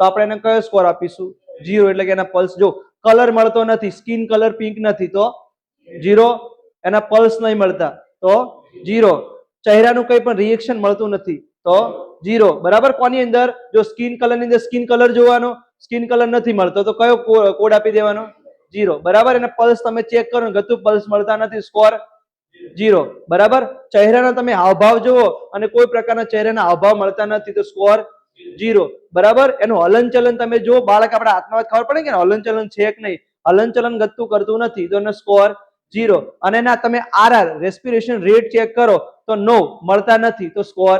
તો આપણે એને કયો સ્કોર આપીશું? જીરો એટલે કે એના પલ્સ જો કલર મળતો નથી સ્કિન કલર પિંક નથી, તો જીરો એના પલ્સ નહીં મળતા, તો જીરો ચહેરાનું કંઈ પણ રિએક્શન મળતું નથી, તો જીરો બરાબર? કોની અંદર? જો સ્કિન કલરની અંદર સ્કિન કલર જોવાનો સ્કિન કલર નથી મળતો, તો કયો કોડ આપી દેવાનો? જીરો બરાબર? એને પલ્સ તમે ચેક કરો, ગતુ ગતું પલ્સ મળતા નથી સ્કોર જીરો બરાબર? ચહેરાના તમે હાવભાવ જુઓ, અને કોઈ પ્રકારના ચહેરાના હાવભાવ મળતા નથી, તો સ્કોર જીરો. બરાબર? એનું હલનચલન તમે જો બાળક આપણા હાથમાં ખબર પડે કે હલનચલન છે કે નહીં? હલનચલન ગતું કરતું નથી તો એનો સ્કોર જીરો. અને ના તમે આરઆર રેસ્પિરેશન રેટ ચેક કરો તો નો મળતા નથી તો સ્કોર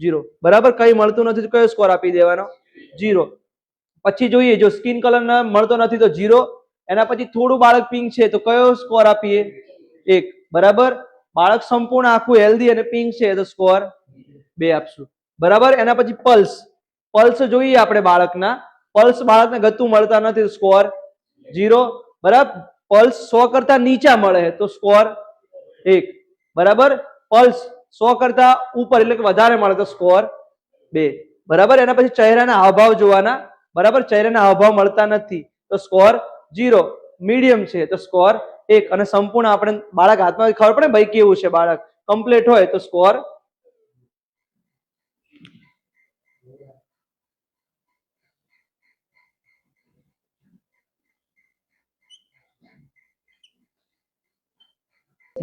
જીરો. બરાબર? કઈ મળતું નથી તો કયો સ્કોર આપી દેવાનો? જીરો. પછી જોઈએ જો સ્કિન કલર મળતો નથી તો જીરો. એના પછી થોડું બાળક પિંક છે તો કયો સ્કોર આપીએ? એક. બરાબર? બાળક સંપૂર્ણ આખું હેલ્ધી અને પિંક છે તો સ્કોર બે આપશું. બરાબર? એના પછી પલ્સ. પલ્સ જોઈએ આપણે બાળકના. પલ્સ બાળકને ગતું મળતા નથી સ્કોર જીરો બરાબર? પલ્સ સો કરતા નીચા મળે તો સ્કોર એક. બરાબર? પલ્સ સો કરતા ઉપર એટલે કે વધારે મળે તો સ્કોર બે. બરાબર? એના પછી ચહેરાના હાવભાવ જોવાના. બરાબર? ચહેરાના હાવભાવ મળતા નથી તો સ્કોર જીરો મીડિયમ છે તો સ્કોર એક. અને સંપૂર્ણ આપણે બાળક હાથમાં ખબર પડે ભાઈ કેવું છે બાળક? કમ્પ્લીટ હોય તો સ્કોર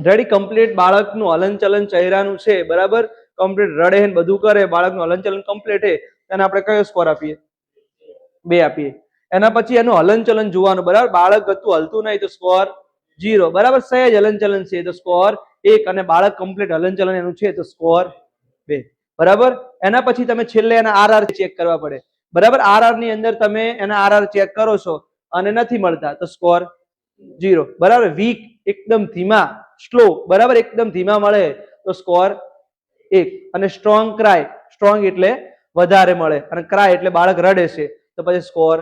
રેડી કમ્પ્લીટ બાળકનું હલનચલન ચહેરાનું છે, બરાબર? કમ્પ્લીટ રડે ને બધું કરે, બાળકનું હલનચલન કમ્પ્લીટ છે તેને આપણે કયો સ્કોર આપીએ? બે આપીએ. એના પછી એનું હલનચલન જોવાનું, બરાબર? બાળક હતું, હલતું નહીં, તો સ્કોર જીરો બરાબર? સહેજ હલનચલન છે, તો સ્કોર એક અને બાળક કમ્પ્લીટ હલનચલન એનું છે, તો સ્કોર બે, બરાબર? એના પછી તમે છેલ્લે એના આરઆર ચેક કરવા પડે. બરાબર? આરઆરની અંદર તમે એના આરઆર ચેક કરો છો, અને નથી મળતા, તો સ્કોર જીરો બરાબર? વીક એકદમ ધીમા સ્લો બરાબર? એકદમ ધીમા મળે તો સ્કોર એક. અને સ્ટ્રોંગ ક્રાય સ્ટ્રોંગ એટલે વધારે મળે. અને ક્રાય એટલે બાળક રડે છે. તો પછી સ્કોર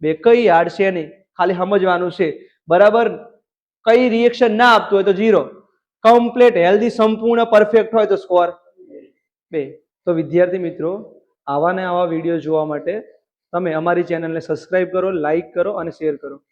બે. કઈ હાર્ડ છે નહીં. ખાલી સમજવાનું છે. બરાબર? કઈ રિએક્શન ના આપતું હોય તો જીરો કમ્પ્લીટ હેલ્ધી સંપૂર્ણ પરફેક્ટ હોય તો સ્કોર બે. તો વિદ્યાર્થી મિત્રો, આવા ને આવા વીડિયો જોવા માટે તમે અમારી ચેનલને સબસ્ક્રાઇબ કરો લાઈક કરો અને શેર કરો.